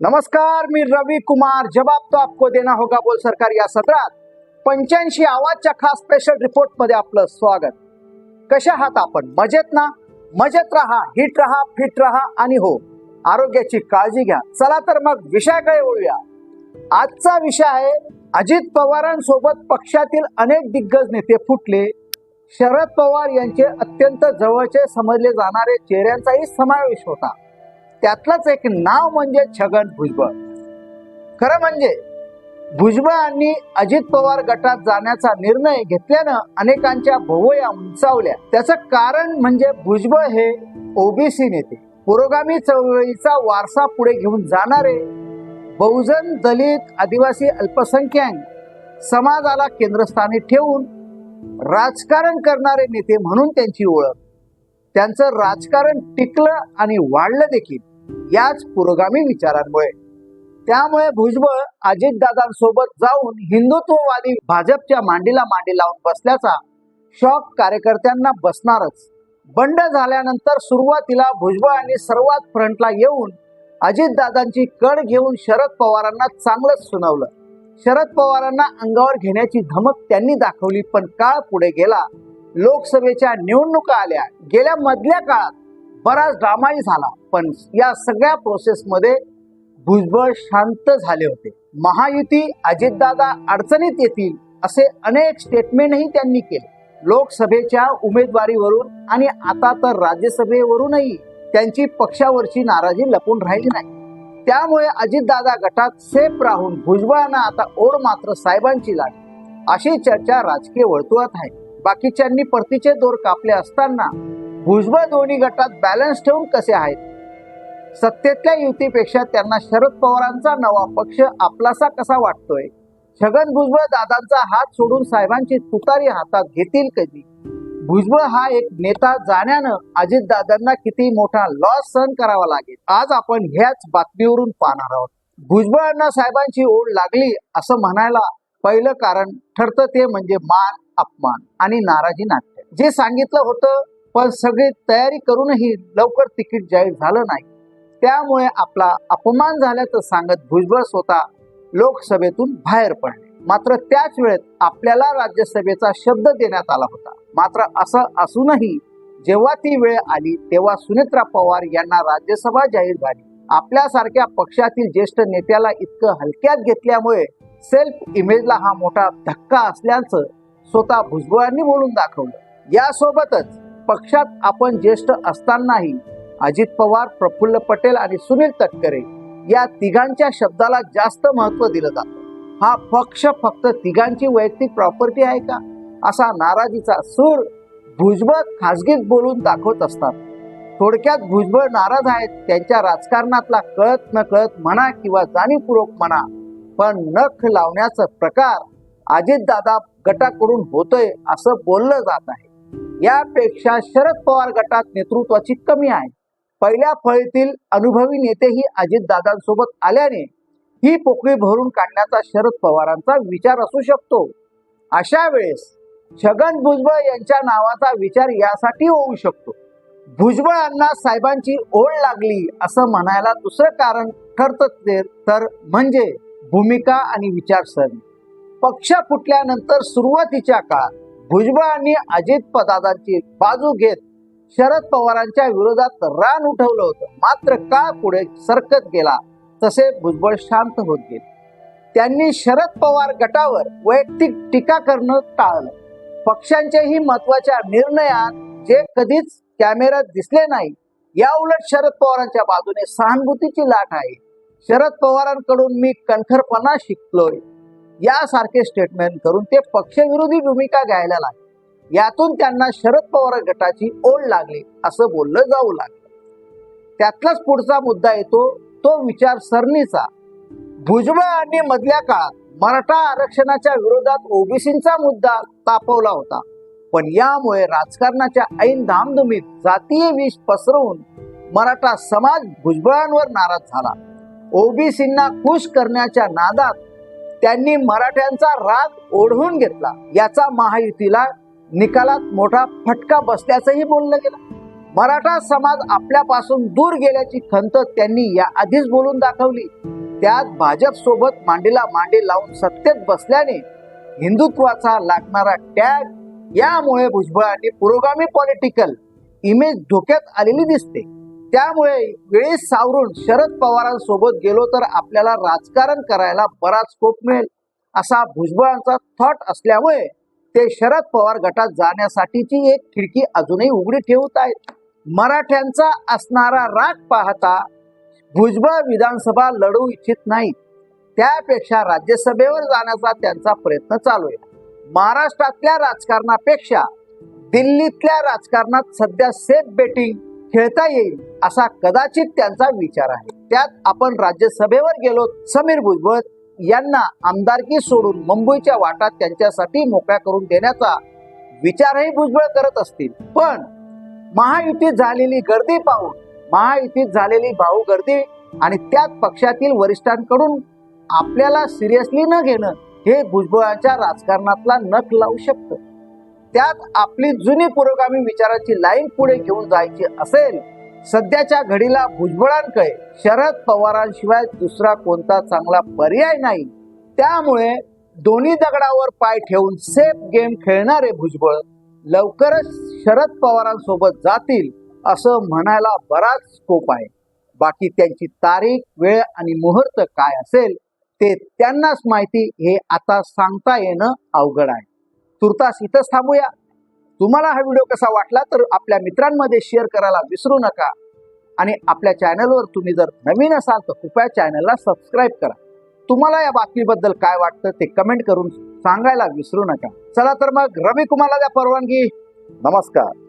नमस्कार मी रवी कुमार. जवाब तो आपको देना होगा बोल सरकार या सत्रात पंच्याऐंशी आवाजच्या खास स्पेशल रिपोर्टमध्ये आपलं स्वागत. कशा आहात आपण? मजेत ना? मजेत राहा हिट राहा फिट राहा आणि हो आरोग्याची काळजी घ्या. चला तर मग विषयाकडे वळूया. आजचा विषय आहे अजित पवारांसोबत पक्षातील अनेक दिग्गज नेते फुटले. शरद पवार यांचे अत्यंत जवळचे समजले जाणारे चेहऱ्यांचाही समावेश होता. त्यातलंच एक नाव म्हणजे छगन भुजबळ. खरं म्हणजे भुजबळांनी अजित पवार गटात जाण्याचा निर्णय घेतल्यानं अनेकांच्या भोवया उंचावल्या. त्याचं कारण म्हणजे भुजबळ हे ओबीसी नेते. पुरोगामी चळवळीचा वारसा पुढे घेऊन जाणारे बहुजन दलित आदिवासी अल्पसंख्याक समाजाला केंद्रस्थानी ठेवून राजकारण करणारे नेते म्हणून त्यांची ओळख. त्यांचं राजकारण टिकलं आणि वाढलं देखील याच पुरोगामी विचारांमुळे. त्यामुळे भुजबळ अजितदादांसोबत जाऊन हिंदुत्ववादी भाजपच्या मांडीला मांडी लावून बसल्याचा शॉक कार्यकर्त्यांना बसणारच. बंड झाल्यानंतर सुरुवातीला भुजबळांनी सर्वात फ्रंटला येऊन अजितदादांची कड घेऊन शरद पवारांना चांगलंच सुनावलं. शरद पवारांना अंगावर घेण्याची धमक त्यांनी दाखवली पण काळ पुढे गेला. लोकसभेच्या निवडणुका आल्या. गेल्या मधल्या काळात बराच ड्रामाही झाला. पण या सगळ्या प्रोसेसमध्ये भुजबळ शांत झाले होते. महायुती अजितदादा अडचणीत येतील असे अनेक स्टेटमेंटही त्यांनी केले. लोकसभेच्या उमेदवारीवरून आणि आता तर राज्यसभेवरूनही त्यांची पक्षावरची नाराजी लपून राहिली नाही. त्यामुळे अजितदादा गटात सेफ राहून भुजबळांना आता ओढ मात्र साहेबांची लागली. अशी चर्चा राजकीय वर्तुळात आहे. बाकीच्यांनी परतीचे दोर कापले असताना भुजबळ दोन्ही गटात बॅलन्स ठेवून कसे आहेत? सत्तेतल्या युतीपेक्षा त्यांना शरद पवारांचा नवा पक्ष आपलासा कसा वाटतोय? छगन भुजबळ दादांचा हात सोडून साहेबांची तुतारी हातात घेतील कधी? भुजबळ हा एक नेता जाण्यानं अजितदादांना किती मोठा लॉस सहन करावा लागेल? आज आपण ह्याच बातमीवरून पाहणार आहोत. भुजबळांना साहेबांची ओढ लागली असं म्हणायला पहिलं कारण ठरतं ते म्हणजे मान अपमान आणि नाराजी नाट्य. जे सांगितलं होतं पण सगळी तयारी करूनही लवकर तिकीट जाहीर झालं नाही. त्यामुळे आपला अपमान झाल्याचं सांगत भुजबळ स्वतः लोकसभेतून बाहेर पडले. मात्र त्याच वेळेत आपल्याला राज्यसभेचा शब्द देण्यात आला होता. मात्र असं असूनही जेव्हा ती वेळ आली तेव्हा सुनेत्रा पवार यांना राज्यसभा जाहीर झाली. आपल्यासारख्या पक्षातील ज्येष्ठ नेत्याला इतकं हलक्यात घेतल्यामुळे सेल्फ इमेजला हा मोठा धक्का असल्याचं स्वतः भुजबळांनी बोलून दाखवलं. यासोबतच पक्षात आपण ज्येष्ठ असतानाही अजित पवार प्रफुल्ल पटेल आणि सुनील तटकरे या तिघांच्या शब्दाला जास्त महत्त्व दिलं जातं. हा पक्ष फक्त तिघांची वैयक्तिक प्रॉपर्टी आहे का? असा नाराजीचा सूर भुजबळ खासगीत बोलून दाखवत असतात. थोडक्यात भुजबळ नाराज आहेत त्यांच्या राजकारणातला कळत न कळत म्हणा किंवा जाणीवपूर्वक म्हणा पण नख लावण्याचा प्रकार अजितदादा गटाकडून होतोय असं बोललं जात आहे. यापेक्षा शरद पवार गटात नेतृत्वाची कमी आहे. पहिल्या फळीतील अनुभवी नेतेही अजितदादांसोबत आल्याने ही पोकळी भरून काढण्याचा शरद पवारांचा विचार असू शकतो. अशा वेळेस छगन भुजबळ यांच्या नावाचा विचार यासाठी होऊ शकतो. भुजबळांना साहेबांची ओढ लागली असं म्हणायला दुसरं कारण ठरत ते तर म्हणजे भूमिका आणि विचारसरणी. पक्ष फुटल्यानंतर सुरुवातीच्या काळात आणि अजित पदादांची बाजू घेत शरद पवारांच्या विरोधात रान उठवलं होतं. मात्र काळ पुढे सरकत गेला तसे भुजबळ शांत होत गेले. त्यांनी शरद पवार गटावर वैयक्तिक टीका करणं टाळलं. पक्षांच्याही महत्त्वाच्या निर्णयात जे कधीच कॅमेऱ्यात दिसले नाही या उलट शरद पवारांच्या बाजूने सहानुभूतीची लाट आहे. शरद पवारांकडून मी कणखरपणा शिकलोय. यासारखे स्टेटमेंट करून ते पक्षविरोधी भूमिका घ्यायला लागले. यातून त्यांना शरद पवार गटाची ओढ लागली असं बोललं जाऊ लागलं. त्यातलाच पुढचा मुद्दा येतो तो विचारसरणीचा भुजबळांनी मधल्या काळात मराठा आरक्षणाच्या विरोधात ओबीसींचा मुद्दा तापवला होता. पण यामुळे राजकारणाच्या ऐन धामधुमीत जातीय विष पसरवून मराठा समाज भुजबळांवर नाराज झाला. ओबीसींना खुश करण्याच्या नादात त्यांनी मराठ्यांचा राग ओढवून घेतला. याचा महायुतीला निकालात मोठा फटका बसल्याचंही बोललं गेलं. मराठा समाज आपल्यापासून दूर गेल्याची खंत त्यांनी या आधीच बोलून दाखवली. त्यात भाजप सोबत मांडीला मांडी लावून सत्तेत बसल्याने हिंदुत्वाचा लागणारा टॅग यामुळे भुजबळांनी पुरोगामी पॉलिटिकल इमेज धोक्यात आलेली दिसते. त्यामुळे वेळेस सावरून शरद पवारांसोबत गेलो तर आपल्याला राजकारण करायला बराच स्कोप मिळेल असा भुजबळांचा थॉट असल्यामुळे ते शरद पवार गटात जाण्यासाठीची एक खिडकी अजूनही उघडी ठेवत आहेत. मराठ्यांचा असणारा राग पाहता भुजबळ विधानसभा लढू इच्छित नाही. त्यापेक्षा राज्यसभेवर जाण्याचा त्यांचा प्रयत्न चालू आहे. महाराष्ट्रातल्या राजकारणापेक्षा दिल्लीतल्या राजकारणात सध्या सेफ बेटिंग खेळता येईल असा कदाचित त्यांचा विचार आहे. त्यात आपण राज्यसभेवर गेलो समीर भुजबळ यांना आमदारकी सोडून मुंबईच्या वाटात त्यांच्यासाठी मोकळ्या करून देण्याचा विचारही भुजबळ करत असतील. पण महायुतीत झालेली गर्दी पाहून महायुतीत झालेली भाऊ गर्दी आणि त्यात पक्षातील वरिष्ठांकडून आपल्याला सिरियसली न घेणं हे भुजबळांच्या राजकारणातला नख लावू शकतं. त्यात आपली जुनी पुरोगामी विचाराची लाईन पुढे घेऊन जायची असेल सध्याच्या घडीला भुजबळांकडे शरद पवारांशिवाय दुसरा कोणता चांगला पर्याय नाही. त्यामुळे दोन्ही दगडावर पाय ठेवून सेफ गेम खेळणारे भुजबळ लवकरच शरद पवारांसोबत जातील असं म्हणायला बराच स्कोप आहे. बाकी त्यांची तारीख वेळ आणि मुहूर्त काय असेल ते त्यांनाच माहिती हे आता सांगता येणं अवघड आहे. तुर्तास इथंच थांबूया. तुम्हाला हा व्हिडिओ कसा वाटला तर आपल्या मित्रांमध्ये शेअर करायला विसरू नका. आणि आपल्या चॅनलवर तुम्ही जर नवीन असाल तर कृपया चॅनलला सबस्क्राईब करा. तुम्हाला या बातमीबद्दल काय वाटतं ते कमेंट करून सांगायला विसरू नका. चला तर मग रवी कुमारला द्या परवानगी. नमस्कार.